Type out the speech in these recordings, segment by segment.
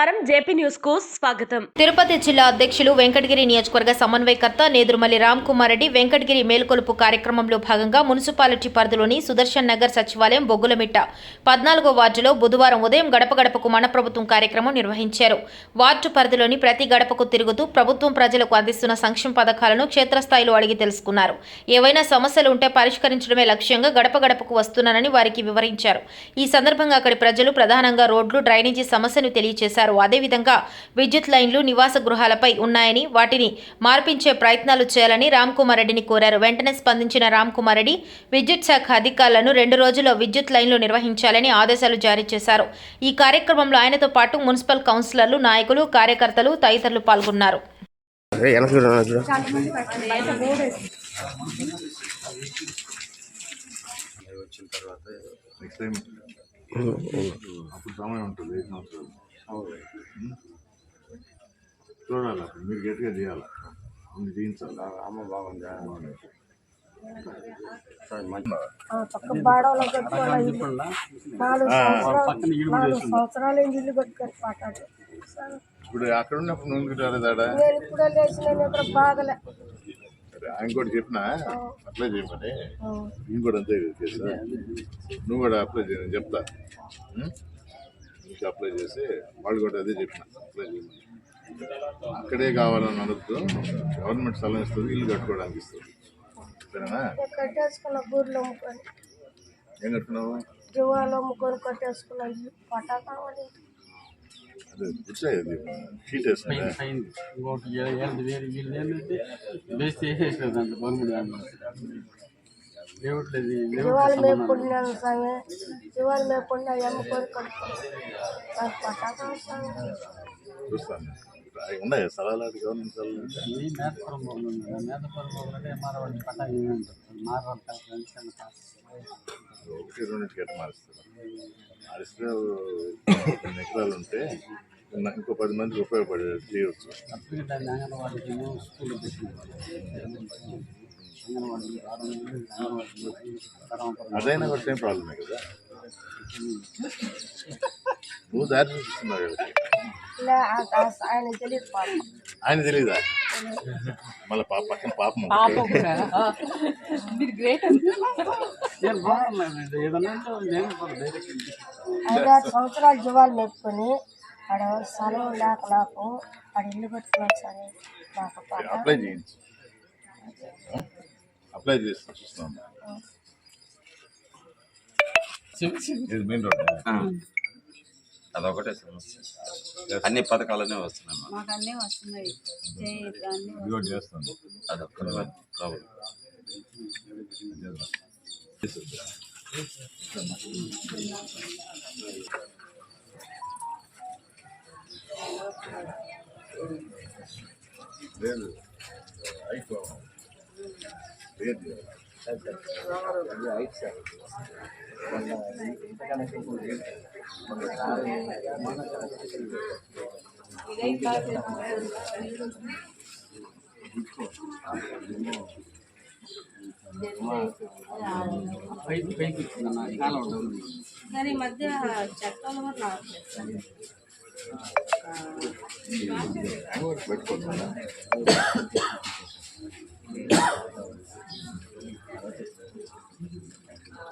నమస్కారం జేపీ న్యూస్కు స్వాగతం. తిరుపతి జిల్లా అధ్యక్షులు వెంకటగిరి నియోజకవర్గ సమన్వయకర్త నేదురుమల్లి రామ్ కుమార్ రెడ్డి వెంకటగిరి మేల్కొలుపు కార్యక్రమంలో భాగంగా మున్సిపాలిటీ పరిధిలోని సుదర్శన్ నగర్ సచివాలయం బొగ్గులమిట్ట పద్నాలుగో వార్డులో బుధవారం ఉదయం గడప గడపకు మన ప్రభుత్వం కార్యక్రమం నిర్వహించారు. వార్డు పరిధిలోని ప్రతి గడపకు తిరుగుతూ ప్రభుత్వం ప్రజలకు అందిస్తున్న సంక్షేమ పథకాలను క్షేత్రస్థాయిలో అడిగి తెలుసుకున్నారు. ఏవైనా సమస్యలు ఉంటే పరిష్కరించడమే లక్ష్యంగా గడప గడపకు వస్తున్నానని వారికి వివరించారు. ఈ సందర్భంగా అక్కడి ప్రజలు ప్రధానంగా రోడ్లు డ్రైనేజీ సమస్యను తెలియజేశారు. అదేవిధంగా విద్యుత్ లైన్లు నివాస గృహాలపై ఉన్నాయని వాటిని మార్పించే ప్రయత్నాలు చేయాలని రామ్ కుమార్ రెడ్డిని కోరారు వెంటనే స్పందించిన రామ్ కుమార్ రెడ్డి విద్యుత్ శాఖ అధికారులను రెండు రోజుల్లో విద్యుత్ లైన్లు నిర్వహించాలని ఆదేశాలు జారీ చేశారు ఈ కార్యక్రమంలో ఆయనతో పాటు మున్సిపల్ కౌన్సిలర్లు నాయకులు కార్యకర్తలు తదితరులు పాల్గొన్నారు. వచ్చిన తర్వాత నెక్స్ట్ టైం. అప్పుడు సమయం ఉంటుంది సంవత్సరాలు? చూడాలి అప్పుడు మీరు గట్టిగా చేయాలి? ఉంది చేయించాలి అమ్మ బాగుందా ఆ పక్క బాడవలో కట్టుకోవాలి ఇల్లు. నాలుగు సంవత్సరాలు నాలుగు సంవత్సరాలు అయింది ఇల్లు కట్టుకొని పాటాడు ఇప్పుడు అక్కడ ఉన్నప్పుడు నువ్వు రాలేదాడా నేను ఇప్పుడే లేచిన నిద్ర బాగలే సరే ఆయన కూడా చెప్పినా? అప్లై చేయమని? నేను కూడా అంతే నువ్వు కూడా అప్లై చేయ నేను చెప్తా. నీకు అప్లై చేసి వాళ్ళు కూడా అదే చెప్పిన. అప్లై చేయమని అక్కడే కావాలని అనొద్దు గవర్నమెంట్ స్థలం ఇస్తుంది ఇల్లు కట్టుకోవడానికి ఇస్తుంది. సరేనా? కట్టేసుకున్న ఏం కట్టుకున్నావు? జీవాలు అమ్ముకొని కట్టేసుకున్న ఇల్లు కావాలి ఇంకోటి వేరే వీళ్ళు ఏంటంటే బేస్ చేసేసారు దాంట్లో గవర్నమెంట్ జీవాలు మేపుకున్నాను స్వామి కావాలి స్వామి చూస్తాను. అవి ఉన్నాయి స్థలాలు గవర్నమెంట్ మేతపురం మేతపురం పట్టా పాస్ ఒకటి ఎట్లా మారుస్తారు. మారిస్తే కొన్ని ఎకరాలు ఉంటే ఇంకో పది మందికి ఉపయోగపడే చేయవచ్చు అప్పటికి దాన్ని అంగన్వాడికి స్కూల్ పెట్టినారు. అదైనా కూడా సేమ్ ప్రాబ్లమే కదా? నువ్వు దారి చూపిస్తున్నావు ఆయన తెలీదా? మళ్ళీ పాప పక్కన పాపం డైరెక్ట్ ఐదారు సంవత్సరాలు జీవాలు మేపుకొని ఆడ స్థలం లేక నాకు ఆడ ఇల్లు కట్టుకున్నాను సరే నాకు పాప అప్లై చేయించు. అప్లై చేసి చూస్తాం ఇది మెయిన్ రోడ్ అదొకటే సమస్య. అన్ని పథకాలనే వస్తున్నాయి అన్నీ వస్తున్నాయి. చేయి లేదు పైకి పైకి వచ్చిందన్న కాలం ఉంటుంది కానీ ఈ మధ్య చట్టాలు కూడా రావట్లేదు పెట్టుకోవచ్చు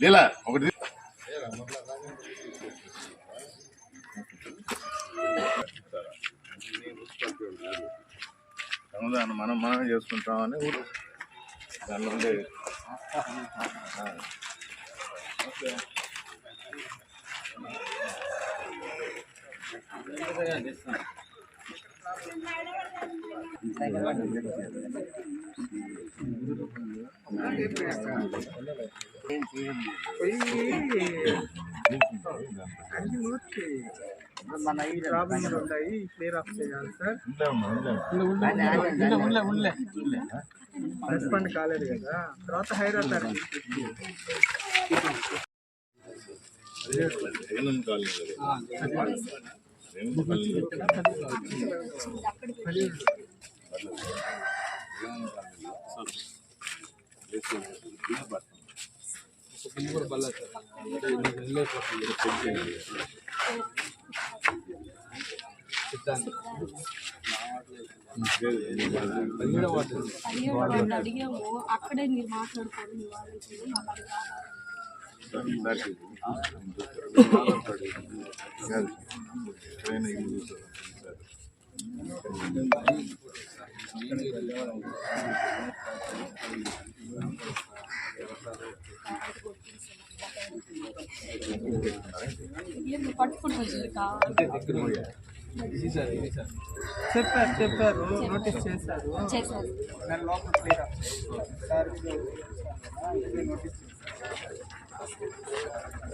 లీలా ఒకటి తీ- సమాధానం మనం మనం చేసుకుంటామని ఊరు. దానిలో ఉండే మన ఈ ప్రాబ్లం ఉంటాయి క్లియర్ ఆఫ్ చేయాలి సార్ రెస్పాండ్ కాలేదు కదా తర్వాత హైర్ అవుతారు కాలేదు కాలనీ కదా. జగనన్న కాలనీ. వాళ్ళని అడిగాము అక్కడే మీరు మాట్లాడుకోండి ట్రైన్ ఇల్లు చూసారు. ఏంది పట్టుకుంటూ వచ్చింది కావాలి చెప్పారు చెప్పారు నోటీస్ చేశారు చేశారు దాని లోపల క్లియర్ ఆఫ్ చేశారు. సార్ ఇప్పుడు ఇప్పుడే నోటీస్ చేశారు.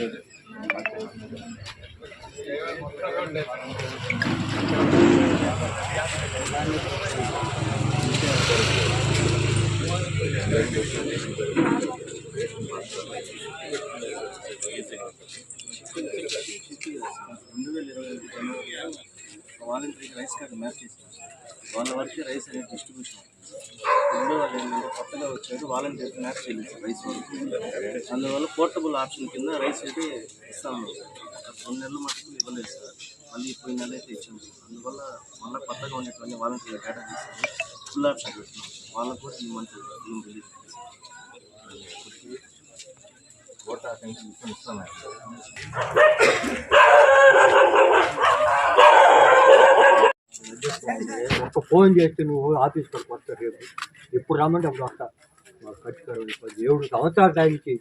రెండు వేల ఇరవై ఐదు జనవరిలో వాలంటీర్కి రైస్ కార్డు మ్యాప్ చేశారు వాళ్ళ వరకే రైస్ అనేది డిస్ట్రిబ్యూషన్ అవుతుంది వాళ్ళు ఏంటంటే కొత్తగా వచ్చారు వాలంటీర్కి మ్యాచ్ చేయలేదు రైస్ వాళ్ళకి అందువల్ల పోర్టబుల్ ఆప్షన్ కింద రైస్ అయితే ఇస్తాము. రెండు నెలలు మటుకు ఇవ్వలేదు సార్. మళ్ళీ ఇప్పుడు నెల అయితే ఇచ్చాము సార్. అందువల్ల మళ్ళీ కొత్తగా ఉన్నటువంటి వాలంటీర్ డేటా తీసుకొని ఫుల్ ఆప్షన్ పెట్టినాం వాళ్ళకు కూడా ఈ మంత్ ఏం తెలియదు ఓటా పెన్షన్ ఇస్తాను ఒక ఫోన్ చేస్తే నువ్వు ఆఫీస్కి వరకు వస్తా రేపు ఎప్పుడు రమ్మంటే అప్పుడు వస్తా. మాకు ఖచ్చితంగా ఇప్పుడు ఏడు సంవత్సరాల టైంకి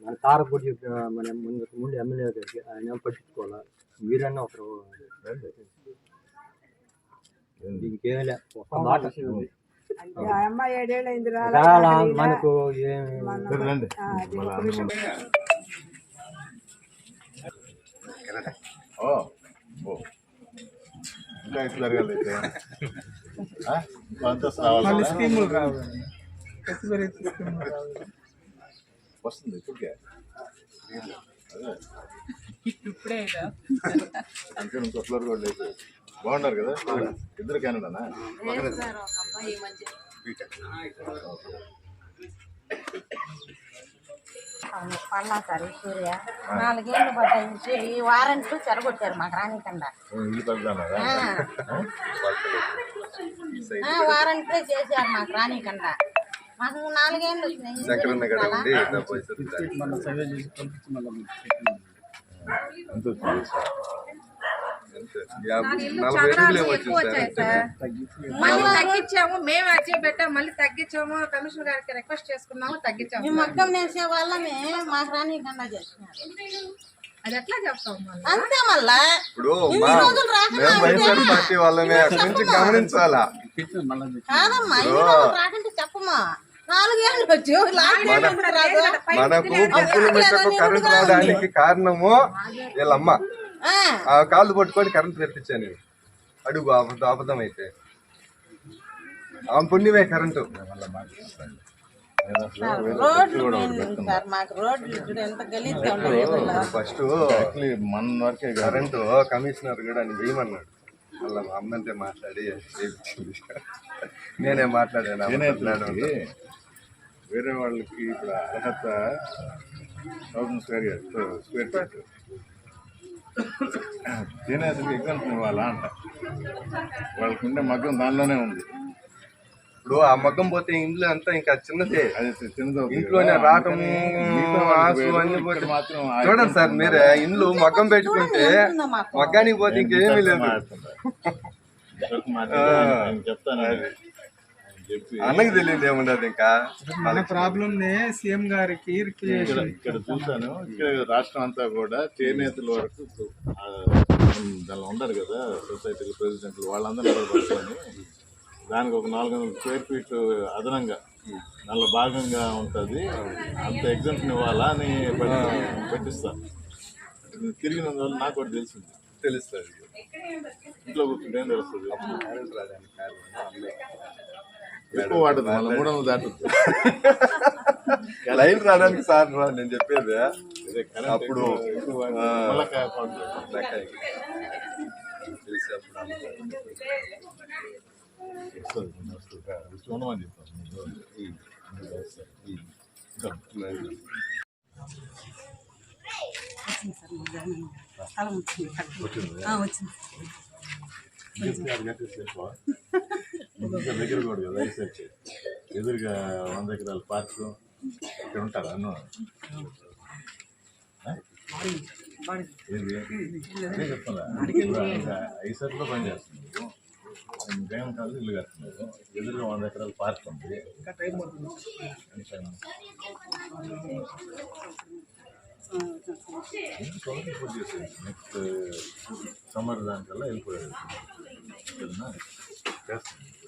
మన తారపూడి మన ముందు ముందు ఎమ్మెల్యే గారికి ఆయన ఏం పట్టించుకోవాలా? మీరన్నా ఒకరు ఇంకేం లే ఒక మాట. రాలా, మనకు ఏమి రండి మళ్ళీ అందరూ ఓ ఓ ఇంకా ఎట్లా జరగాలి అయితే. ఆ? అంతస్తు రావాలి. స్కీములు రావు వస్తుంది ఇప్పటికే. అదే ఇప్పుడే అంటే ఇంకో ఫ్లోర్ కూడా లేదు బాగున్నారు కదా? ఇద్దరు కెనడానా సార్ మధ్య పన్నా సార్ ఈ సూర్య నాలుగేళ్ళు పడ్డాయి ఈ వారంట్లు చెరగొట్టారు మాకు రానికుండా వారంట్లే చేశారు మాకు రానికుండా మాకు నాలుగేళ్ళు వచ్చినాయి మన సర్వే చేసి పంపించి మళ్ళీ తగ్గించాము మేము అర్జీ పెట్టాము మళ్ళీ తగ్గించాము కమిషనర్ గారికి రిక్వెస్ట్ చేసుకున్నాము తగ్గించాము మగ్గం నేసే వాళ్ళమే మాకు చేస్తున్నారు. అది ఎట్లా చెప్తాం మళ్ళీ? అంతే మళ్ళా. ఇప్పుడు ఇన్ని మా రోజులు రాకుండా మేము వైఎస్ఆర్ పార్టీ వాళ్ళమే అక్కడి నుంచి గమనించాలా? కాదమ్మా రాకుంటే మనకు మెట్టకు కరెంట్ రావడానికి కారణము వీళ్ళమ్మ. ఆ, ఆ కాళ్ళు పట్టుకొని కరెంట్ తెప్పించాను. అడుగు అబద్ధం అబద్ధం అయితే ఆమె పుణ్యమే కరెంటు. ఫస్ట్ మన వరకే కరెంటు కమిషనర్ కూడా అని వేయమన్నాడు. వాళ్ళ మా అమ్మంతే మాట్లాడి నేనే మాట్లాడాను. వేరే వాళ్ళకి ఇప్పుడు అర్హత థౌసండ్ స్క్వేర్ స్క్వేర్ ఫీట్. చేనేతకి ఎగ్జామ్స్ ఇవ్వాలా అంట. వాళ్ళకి ఉండే మగ్గం దానిలోనే ఉంది. ఇప్పుడు ఆ మగ్గం పోతే ఇంట్లో అంతా ఇంకా చిన్నదే. అది చిన్నది ఇంట్లోనే ఆసు అన్ని పోతే మాత్రం చూడండి సార్ మీరే ఇండ్లు మగ్గం పెట్టుకుంటే మగ్గానికి పోతే ఇంకేమీ లేదు. చెప్తాను. అన్నకి తెలియదు ఏముండదు ఇంకా. మన ప్రాబ్లం నే సీఎం గారికి ఇక్కడ ఇక్కడ చూశాను. ఇక్కడ రాష్ట్రం అంతా కూడా చేనేతల వరకు దానిలో ఉండరు కదా సొసైటీలు ప్రెసిడెంట్లు వాళ్ళందరూ పట్టుకొని దానికి ఒక నాలుగు వందల స్క్వేర్ ఫీట్ అదనంగా దానిలో భాగంగా ఉంటుంది. అంత ఎగ్జామ్షన్ ఇవ్వాలా అని పెట్టి- పెట్టిస్తాను తిరిగిన వల్ల నాకు ఒకటి తెలిసింది. తెలుస్తుంది. ఇంట్లో కూర్చుంటే ఏం తెలుస్తుంది? ఎక్కువ వాడదు మళ్ళీ మూడు వందలు దాటుతుంది లైన్ రావడానికి సార్ రా నేను చెప్పేది. అప్పుడు, వాడితే దగ్గర కూడా కదా రీసెర్చ్ ఎదురుగా వంద ఎకరాల పార్క్ ఇక్కడ ఉంటారు అన్న ఏది అదే చెప్తున్నా ఐసర్లో పని చేస్తున్నారు జగన్ కాదు ఇల్లు కడుతున్నారు ఎదురుగా వంద ఎకరాల పార్క్ ఉంది నెక్స్ట్ సమ్మర్ దానికల్లా వెళ్ళిపోయారు సరేనా? చేస్తాను